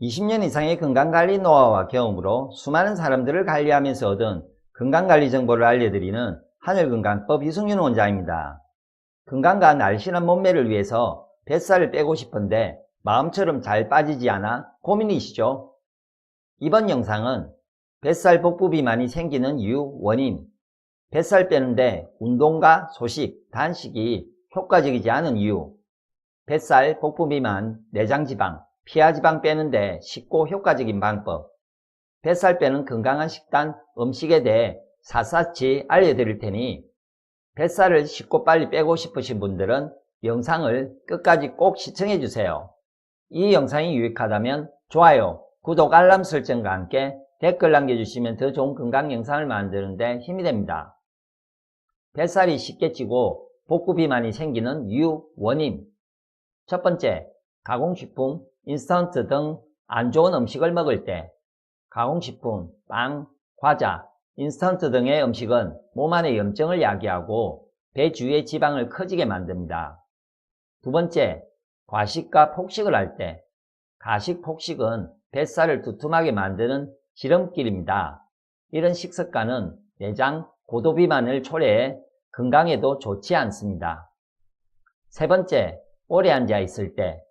20년 이상의 건강관리 노하우와 경험으로 수많은 사람들을 관리하면서 얻은 건강관리 정보를 알려드리는 하늘건강법 이승윤 원장입니다. 건강과 날씬한 몸매를 위해서 뱃살을 빼고 싶은데 마음처럼 잘 빠지지 않아 고민이시죠? 이번 영상은 뱃살 복부 비만이 생기는 이유 원인, 뱃살 빼는데 운동과 소식, 단식이 효과적이지 않은 이유, 뱃살 복부 비만, 내장지방, 피하지방 빼는데 쉽고 효과적인 방법, 뱃살 빼는 건강한 식단, 음식에 대해 샅샅이 알려드릴 테니 뱃살을 쉽고 빨리 빼고 싶으신 분들은 영상을 끝까지 꼭 시청해 주세요. 이 영상이 유익하다면 좋아요, 구독, 알람 설정과 함께 댓글 남겨주시면 더 좋은 건강 영상을 만드는데 힘이 됩니다. 뱃살이 쉽게 찌고 복부 비만이 생기는 이유, 원인 첫 번째, 가공식품, 인스턴트 등 안 좋은 음식을 먹을 때 가공식품, 빵, 과자, 인스턴트 등의 음식은 몸 안의 염증을 야기하고 배 주위의 지방을 커지게 만듭니다. 두 번째, 과식과 폭식을 할 때 가식, 폭식은 뱃살을 두툼하게 만드는 지름길입니다. 이런 식습관은 내장 고도비만을 초래해 건강에도 좋지 않습니다. 세 번째, 오래 앉아 있을 때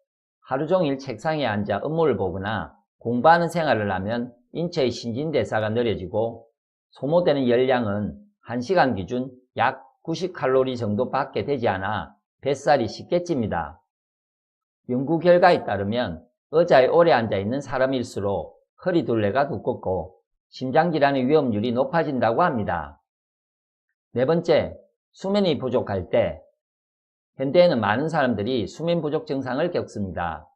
하루 종일 책상에 앉아 업무를 보거나 공부하는 생활을 하면 인체의 신진대사가 느려지고 소모되는 열량은 1시간 기준 약 90칼로리 정도밖에 되지 않아 뱃살이 쉽게 찝니다. 연구 결과에 따르면 의자에 오래 앉아 있는 사람일수록 허리 둘레가 두껍고 심장질환의 위험률이 높아진다고 합니다. 네 번째, 수면이 부족할 때 현대에는 많은 사람들이 수면 부족 증상을 겪습니다.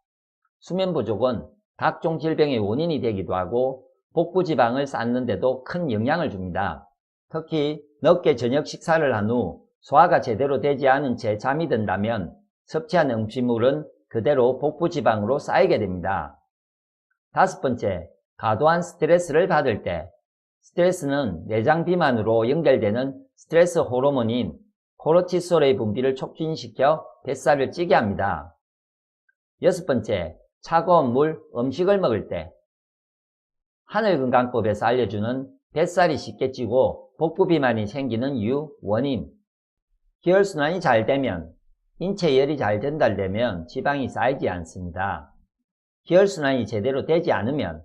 수면 부족은 각종 질병의 원인이 되기도 하고 복부 지방을 쌓는데도 큰 영향을 줍니다. 특히 늦게 저녁 식사를 한 후 소화가 제대로 되지 않은 채 잠이 든다면 섭취한 음식물은 그대로 복부 지방으로 쌓이게 됩니다. 다섯 번째, 과도한 스트레스를 받을 때 스트레스는 내장 비만으로 연결되는 스트레스 호르몬인 코르티솔의 분비를 촉진시켜 뱃살을 찌게 합니다. 여섯 번째, 차가운 물, 음식을 먹을 때 하늘건강법에서 알려주는 뱃살이 쉽게 찌고 복부 비만이 생기는 이유, 원인 기혈순환이 잘 되면 인체 열이 잘 전달되면 지방이 쌓이지 않습니다. 기혈순환이 제대로 되지 않으면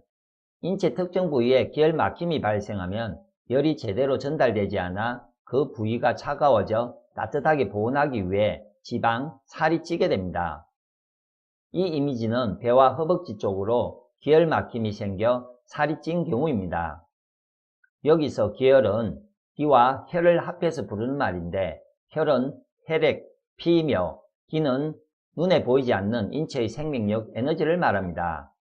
인체 특정 부위에 기혈 막힘이 발생하면 열이 제대로 전달되지 않아 그 부위가 차가워져 따뜻하게 보온하기 위해 지방, 살이 찌게 됩니다. 이 이미지는 배와 허벅지 쪽으로 기혈 막힘이 생겨 살이 찐 경우입니다. 여기서 기혈은 기와 혈을 합해서 부르는 말인데 혈은 혈액, 피이며 기는 눈에 보이지 않는 인체의 생명력, 에너지를 말합니다.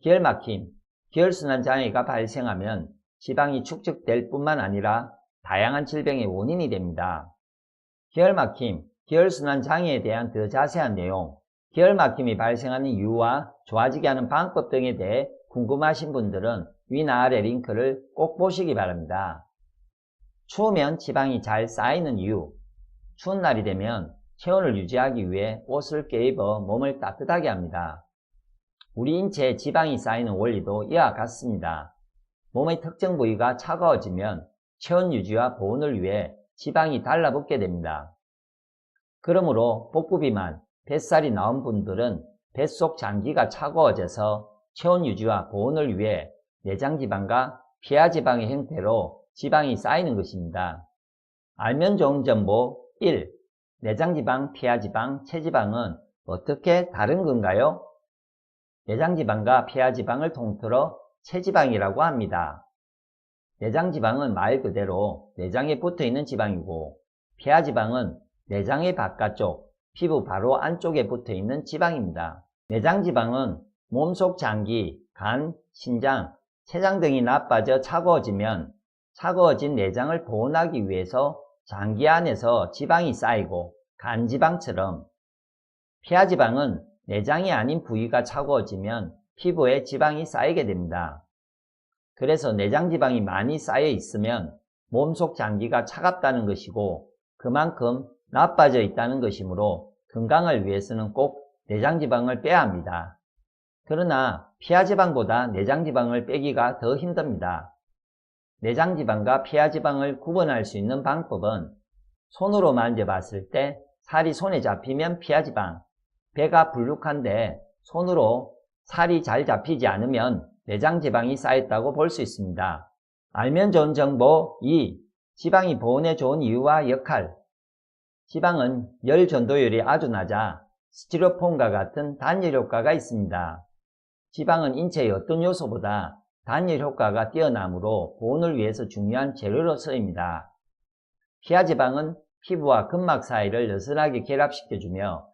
기혈 막힘, 기혈순환 장애가 발생하면 지방이 축적될 뿐만 아니라 다양한 질병의 원인이 됩니다. 기혈막힘, 기혈순환 장애에 대한 더 자세한 내용, 기혈막힘이 발생하는 이유와 좋아지게 하는 방법 등에 대해 궁금하신 분들은 위나 아래 링크를 꼭 보시기 바랍니다. 추우면 지방이 잘 쌓이는 이유, 추운 날이 되면 체온을 유지하기 위해 옷을 껴입어 몸을 따뜻하게 합니다. 우리 인체에 지방이 쌓이는 원리도 이와 같습니다. 몸의 특정 부위가 차가워지면 체온 유지와 보온을 위해 지방이 달라붙게 됩니다. 그러므로 복부 비만, 뱃살이 나온 분들은 뱃속 장기가 차가워져서 체온 유지와 보온을 위해 내장 지방과 피하 지방의 형태로 지방이 쌓이는 것입니다. 알면 좋은 정보 1. 내장 지방, 피하 지방, 체지방은 어떻게 다른 건가요? 내장 지방과 피하 지방을 통틀어 체지방이라고 합니다. 내장지방은 말 그대로 내장에 붙어 있는 지방이고 피하지방은 내장의 바깥쪽, 피부 바로 안쪽에 붙어 있는 지방입니다. 내장지방은 몸속 장기, 간, 신장, 췌장 등이 나빠져 차가워지면 차가워진 내장을 보온하기 위해서 장기 안에서 지방이 쌓이고 간지방처럼 피하지방은 내장이 아닌 부위가 차가워지면 피부에 지방이 쌓이게 됩니다. 그래서 내장지방이 많이 쌓여 있으면 몸속 장기가 차갑다는 것이고 그만큼 나빠져 있다는 것이므로 건강을 위해서는 꼭 내장지방을 빼야 합니다. 그러나 피하지방보다 내장지방을 빼기가 더 힘듭니다. 내장지방과 피하지방을 구분할 수 있는 방법은 손으로 만져봤을 때 살이 손에 잡히면 피하지방, 배가 불룩한데 손으로 살이 잘 잡히지 않으면 내장 지방이 쌓였다고 볼 수 있습니다. 알면 좋은 정보 2. 지방이 보온에 좋은 이유와 역할 지방은 열 전도율이 아주 낮아 스티로폼과 같은 단열 효과가 있습니다. 지방은 인체의 어떤 요소보다 단열 효과가 뛰어나므로 보온을 위해서 중요한 재료로 쓰입니다. 피하 지방은 피부와 근막 사이를 느슨하게 결합시켜주며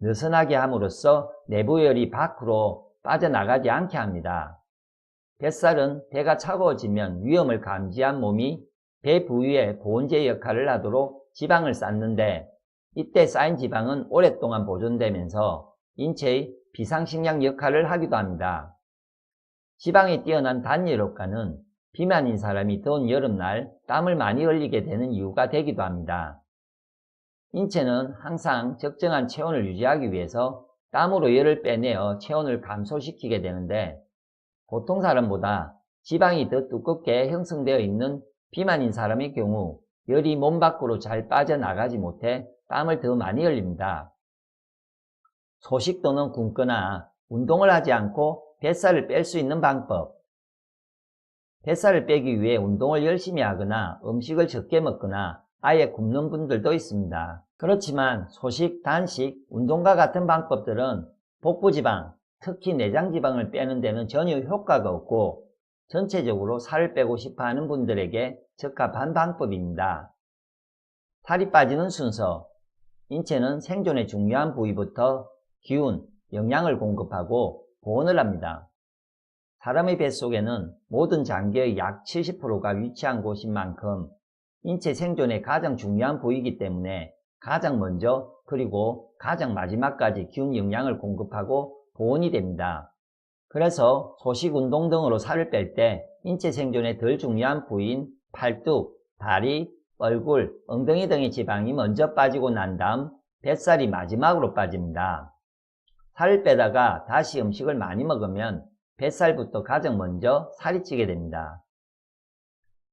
느슨하게 함으로써 내부열이 밖으로 빠져나가지 않게 합니다. 뱃살은 배가 차가워지면 위험을 감지한 몸이 배 부위에 보온제 역할을 하도록 지방을 쌓는데 이때 쌓인 지방은 오랫동안 보존되면서 인체의 비상식량 역할을 하기도 합니다. 지방이 뛰어난 단열 효과는 비만인 사람이 더운 여름날 땀을 많이 흘리게 되는 이유가 되기도 합니다. 인체는 항상 적정한 체온을 유지하기 위해서 땀으로 열을 빼내어 체온을 감소시키게 되는데 보통 사람보다 지방이 더 두껍게 형성되어 있는 비만인 사람의 경우 열이 몸 밖으로 잘 빠져나가지 못해 땀을 더 많이 흘립니다. 소식 또는 굶거나 운동을 하지 않고 뱃살을 뺄 수 있는 방법 뱃살을 빼기 위해 운동을 열심히 하거나 음식을 적게 먹거나 아예 굶는 분들도 있습니다. 그렇지만 소식, 단식, 운동과 같은 방법들은 복부지방, 특히 내장 지방을 빼는 데는 전혀 효과가 없고 전체적으로 살을 빼고 싶어 하는 분들에게 적합한 방법입니다. 살이 빠지는 순서 인체는 생존의 중요한 부위부터 기운, 영양을 공급하고 보온을 합니다. 사람의 뱃속에는 모든 장기의 약 70%가 위치한 곳인 만큼 인체 생존의 가장 중요한 부위이기 때문에 가장 먼저 그리고 가장 마지막까지 기운 영양을 공급하고 보온이 됩니다. 그래서 소식 운동 등으로 살을 뺄 때 인체 생존에 덜 중요한 부위인 팔뚝, 다리, 얼굴, 엉덩이 등의 지방이 먼저 빠지고 난 다음 뱃살이 마지막으로 빠집니다. 살을 빼다가 다시 음식을 많이 먹으면 뱃살부터 가장 먼저 살이 찌게 됩니다.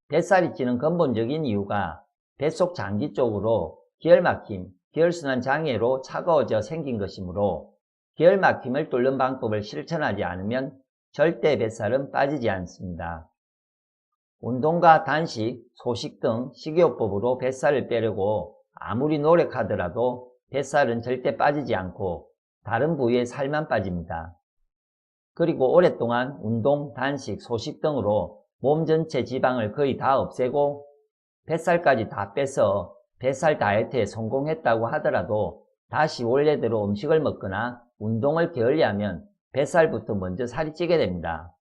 뱃살이 찌는 근본적인 이유가 뱃속 장기 쪽으로 기혈막힘, 기혈순환 장애로 차가워져 생긴 것이므로 기혈막힘을 뚫는 방법을 실천하지 않으면 절대 뱃살은 빠지지 않습니다. 운동과 단식, 소식 등 식이요법으로 뱃살을 빼려고 아무리 노력하더라도 뱃살은 절대 빠지지 않고 다른 부위에 살만 빠집니다. 그리고 오랫동안 운동, 단식, 소식 등으로 몸 전체 지방을 거의 다 없애고 뱃살까지 다 빼서 뱃살 다이어트에 성공했다고 하더라도 다시 원래대로 음식을 먹거나 운동을 게을리하면 뱃살부터 먼저 살이 찌게 됩니다.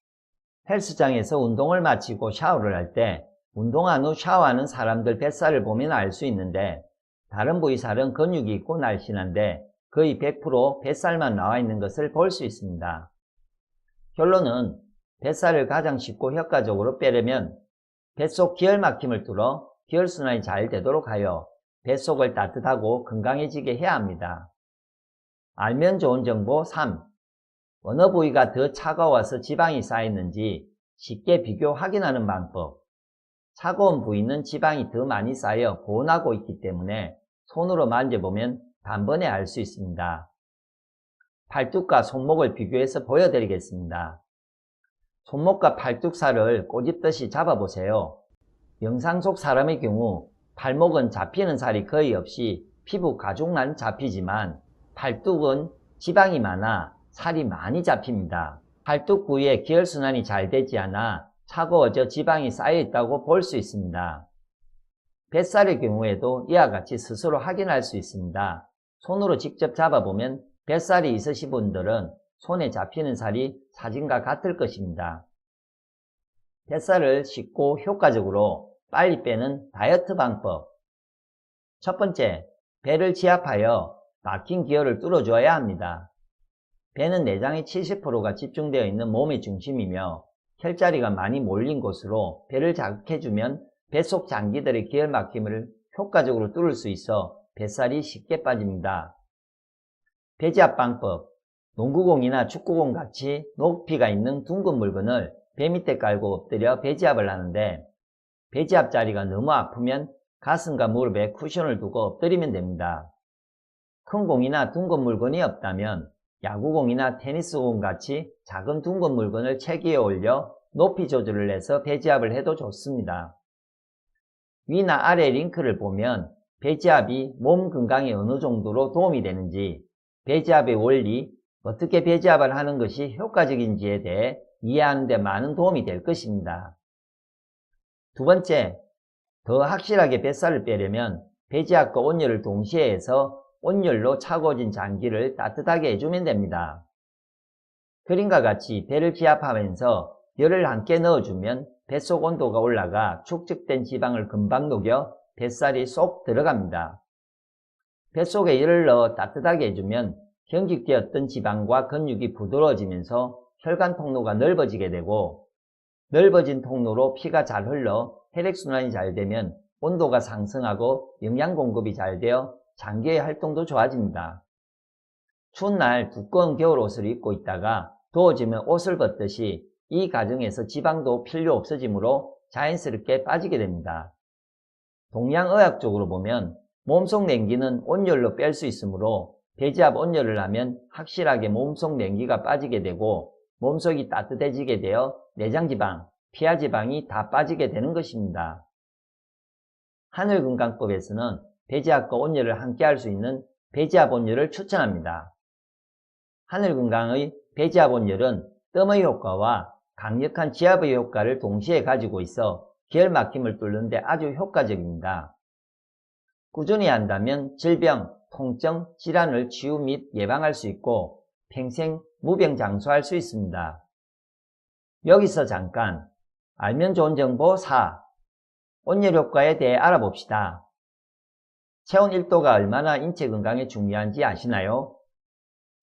헬스장에서 운동을 마치고 샤워를 할 때 운동한 후 샤워하는 사람들 뱃살을 보면 알 수 있는데 다른 부위 살은 근육이 있고 날씬한데 거의 100% 뱃살만 나와 있는 것을 볼 수 있습니다. 결론은 뱃살을 가장 쉽고 효과적으로 빼려면 뱃속 기혈막힘을 뚫어 기혈순환이 잘 되도록 하여 뱃속을 따뜻하고 건강해지게 해야 합니다. 알면 좋은 정보 3. 어느 부위가 더 차가워서 지방이 쌓였는지 쉽게 비교 확인하는 방법. 차가운 부위는 지방이 더 많이 쌓여 보온하고 있기 때문에 손으로 만져보면 단번에 알 수 있습니다. 팔뚝과 손목을 비교해서 보여드리겠습니다. 손목과 팔뚝살을 꼬집듯이 잡아보세요. 영상 속 사람의 경우 팔목은 잡히는 살이 거의 없이 피부 가죽만 잡히지만 팔뚝은 지방이 많아 살이 많이 잡힙니다. 팔뚝 부위에 기혈순환이 잘 되지 않아 차가워져 지방이 쌓여 있다고 볼 수 있습니다. 뱃살의 경우에도 이와 같이 스스로 확인할 수 있습니다. 손으로 직접 잡아보면 뱃살이 있으신 분들은 손에 잡히는 살이 사진과 같을 것입니다. 뱃살을 쉽고 효과적으로 빨리 빼는 다이어트 방법 첫 번째, 배를 지압하여 막힌 기혈을 뚫어줘야 합니다. 배는 내장의 70%가 집중되어 있는 몸의 중심이며 혈자리가 많이 몰린 곳으로 배를 자극해주면 뱃속 장기들의 기혈 막힘을 효과적으로 뚫을 수 있어 뱃살이 쉽게 빠집니다. 배지압 방법 농구공이나 축구공 같이 높이가 있는 둥근 물건을 배 밑에 깔고 엎드려 배지압을 하는데 배지압 자리가 너무 아프면 가슴과 무릎에 쿠션을 두고 엎드리면 됩니다. 큰 공이나 둥근 물건이 없다면 야구공이나 테니스공 같이 작은 둥근 물건을 체기에 올려 높이 조절을 해서 배지압을 해도 좋습니다. 위나 아래 링크를 보면 배지압이 몸 건강에 어느 정도로 도움이 되는지 배지압의 원리, 어떻게 배지압을 하는 것이 효과적인지에 대해 이해하는 데 많은 도움이 될 것입니다. 두 번째, 더 확실하게 뱃살을 빼려면 배지압과 온열을 동시에 해서 온열로 차가워진 장기를 따뜻하게 해주면 됩니다. 그림과 같이 배를 기압하면서 열을 함께 넣어주면 뱃속 온도가 올라가 축적된 지방을 금방 녹여 뱃살이 쏙 들어갑니다. 뱃속에 열을 넣어 따뜻하게 해주면 경직되었던 지방과 근육이 부드러워지면서 혈관 통로가 넓어지게 되고 넓어진 통로로 피가 잘 흘러 혈액순환이 잘 되면 온도가 상승하고 영양 공급이 잘 되어 장기의 활동도 좋아집니다. 추운 날 두꺼운 겨울 옷을 입고 있다가 더워지면 옷을 벗듯이 이 과정에서 지방도 필요 없어지므로 자연스럽게 빠지게 됩니다. 동양의학적으로 보면 몸속 냉기는 온열로 뺄 수 있으므로 배지압 온열을 하면 확실하게 몸속 냉기가 빠지게 되고 몸속이 따뜻해지게 되어 내장지방, 피하지방이 다 빠지게 되는 것입니다. 하늘건강법에서는 배지압과 온열을 함께 할 수 있는 배지압 온열을 추천합니다. 하늘건강의 배지압 온열은 뜸의 효과와 강력한 지압의 효과를 동시에 가지고 있어 기혈 막힘을 뚫는데 아주 효과적입니다. 꾸준히 한다면 질병, 통증, 질환을 치유 및 예방할 수 있고 평생 무병장수할 수 있습니다. 여기서 잠깐 알면 좋은 정보 4. 온열 효과에 대해 알아봅시다. 체온 1도가 얼마나 인체 건강에 중요한지 아시나요?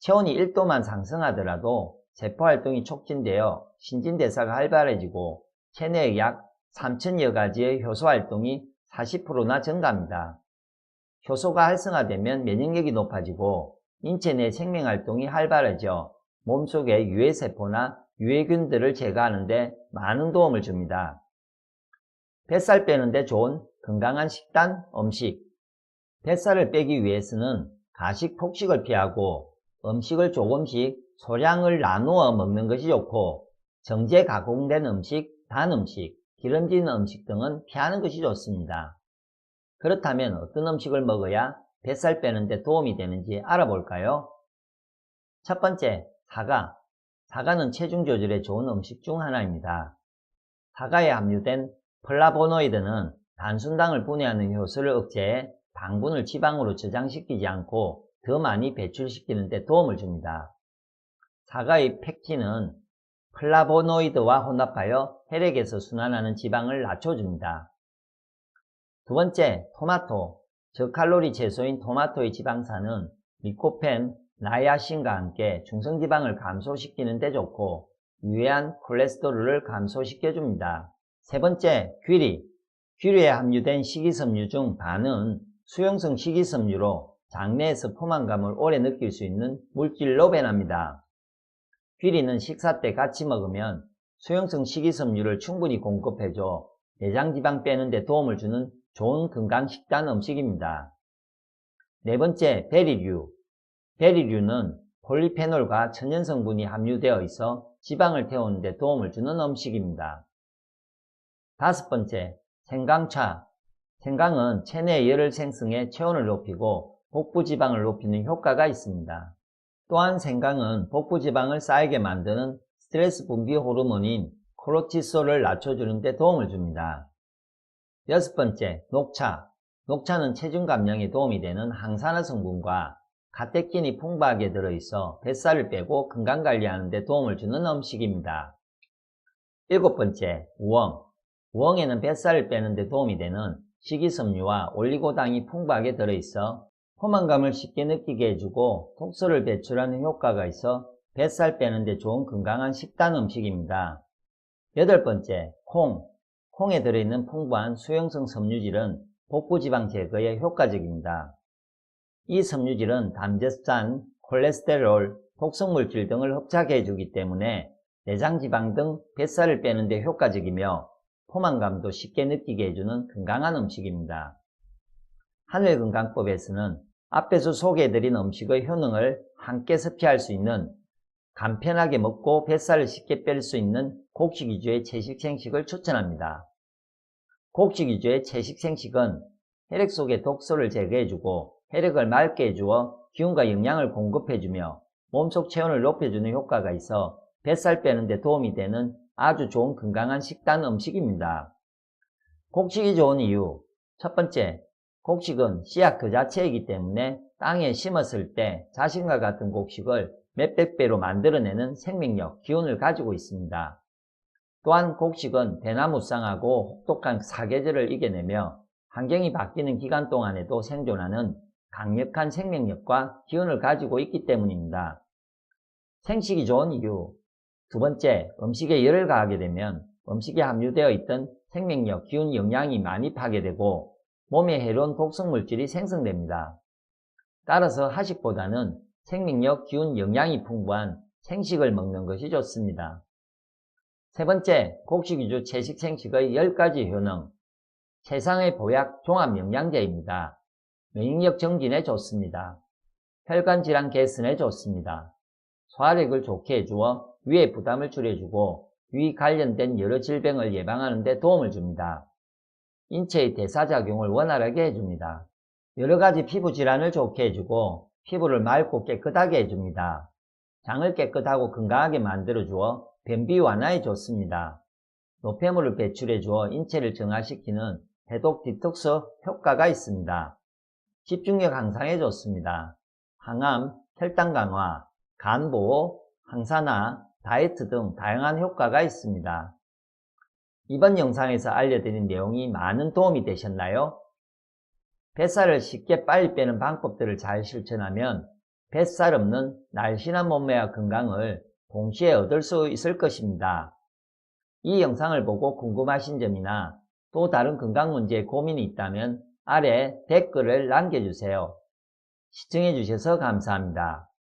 체온이 1도만 상승하더라도 세포 활동이 촉진되어 신진대사가 활발해지고 체내의 약 3천여 가지의 효소 활동이 40%나 증가합니다. 효소가 활성화되면 면역력이 높아지고 인체 내 생명 활동이 활발해져 몸속의 유해세포나 유해균들을 제거하는 데 많은 도움을 줍니다. 뱃살 빼는데 좋은 건강한 식단, 음식 뱃살을 빼기 위해서는 가식, 폭식을 피하고 음식을 조금씩 소량을 나누어 먹는 것이 좋고 정제 가공된 음식, 단 음식, 기름진 음식 등은 피하는 것이 좋습니다. 그렇다면 어떤 음식을 먹어야 뱃살 빼는데 도움이 되는지 알아볼까요? 첫 번째, 사과. 사과는 체중 조절에 좋은 음식 중 하나입니다. 사과에 함유된 플라보노이드는 단순당을 분해하는 효소를 억제해 당분을 지방으로 저장시키지 않고 더 많이 배출시키는 데 도움을 줍니다. 사과의 팩틴은 플라보노이드와 혼합하여 혈액에서 순환하는 지방을 낮춰줍니다. 두 번째, 토마토. 저칼로리 채소인 토마토의 지방산은 리코펜, 나야신과 함께 중성지방을 감소시키는 데 좋고 유해한 콜레스테롤을 감소시켜줍니다. 세 번째, 귀리. 귀리에 함유된 식이섬유 중 반은 수용성 식이섬유로 장내에서 포만감을 오래 느낄 수 있는 물질로 변합니다. 귀리는 식사 때 같이 먹으면 수용성 식이섬유를 충분히 공급해줘 내장지방 빼는 데 도움을 주는 좋은 건강식단 음식입니다. 네 번째, 베리류. 베리류는 폴리페놀과 천연성분이 함유되어 있어 지방을 태우는 데 도움을 주는 음식입니다. 다섯 번째, 생강차. 생강은 체내 열을 생성해 체온을 높이고 복부 지방을 높이는 효과가 있습니다. 또한 생강은 복부 지방을 쌓이게 만드는 스트레스 분비 호르몬인 코르티솔을 낮춰주는 데 도움을 줍니다. 여섯 번째, 녹차. 녹차는 체중 감량에 도움이 되는 항산화 성분과 가테킨이 풍부하게 들어있어 뱃살을 빼고 건강관리하는 데 도움을 주는 음식입니다. 일곱 번째, 우엉. 우엉에는 뱃살을 빼는 데 도움이 되는 식이섬유와 올리고당이 풍부하게 들어있어 포만감을 쉽게 느끼게 해주고 독소를 배출하는 효과가 있어 뱃살 빼는 데 좋은 건강한 식단 음식입니다. 여덟 번째, 콩. 콩에 들어있는 풍부한 수용성 섬유질은 복부지방 제거에 효과적입니다. 이 섬유질은 담제산, 콜레스테롤, 독성물질 등을 흡착해 주기 때문에 내장지방 등 뱃살을 빼는 데 효과적이며 포만감도 쉽게 느끼게 해주는 건강한 음식입니다. 하늘건강법에서는 앞에서 소개해드린 음식의 효능을 함께 섭취할 수 있는 간편하게 먹고 뱃살을 쉽게 뺄 수 있는 곡식 위주의 채식 생식을 추천합니다. 곡식 위주의 채식 생식은 혈액 속의 독소를 제거해주고 혈액을 맑게 해주어 기운과 영양을 공급해주며 몸속 체온을 높여주는 효과가 있어 뱃살 빼는 데 도움이 되는 아주 좋은 건강한 식단 음식입니다. 곡식이 좋은 이유 첫 번째, 곡식은 씨앗 그 자체이기 때문에 땅에 심었을 때 자신과 같은 곡식을 몇백 배로 만들어내는 생명력, 기운을 가지고 있습니다. 또한 곡식은 대나무쌍하고 혹독한 사계절을 이겨내며 환경이 바뀌는 기간 동안에도 생존하는 강력한 생명력과 기운을 가지고 있기 때문입니다. 생식이 좋은 이유 두 번째, 음식에 열을 가하게 되면 음식에 함유되어 있던 생명력, 기운, 영양이 많이 파괴되고 몸에 해로운 독성물질이 생성됩니다. 따라서 하식보다는 생명력, 기운, 영양이 풍부한 생식을 먹는 것이 좋습니다. 세 번째, 곡식 위주 채식 생식의 10가지 효능. 세상의 보약 종합 영양제입니다.免疫력 정진에 좋습니다. 혈관 질환 개선에 좋습니다. 소화력을 좋게 해주어 위의 부담을 줄여주고 위 관련된 여러 질병을 예방하는 데 도움을 줍니다. 인체의 대사작용을 원활하게 해줍니다. 여러 가지 피부 질환을 좋게 해주고 피부를 맑고 깨끗하게 해줍니다. 장을 깨끗하고 건강하게 만들어주어 변비 완화에 좋습니다. 노폐물을 배출해주어 인체를 정화시키는 해독 디톡스 효과가 있습니다. 집중력 향상에 좋습니다. 항암, 혈당 강화, 간 보호, 항산화, 다이어트 등 다양한 효과가 있습니다. 이번 영상에서 알려드린 내용이 많은 도움이 되셨나요? 뱃살을 쉽게 빨리 빼는 방법들을 잘 실천하면 뱃살 없는 날씬한 몸매와 건강을 동시에 얻을 수 있을 것입니다. 이 영상을 보고 궁금하신 점이나 또 다른 건강 문제에 고민이 있다면 아래 댓글을 남겨주세요. 시청해주셔서 감사합니다.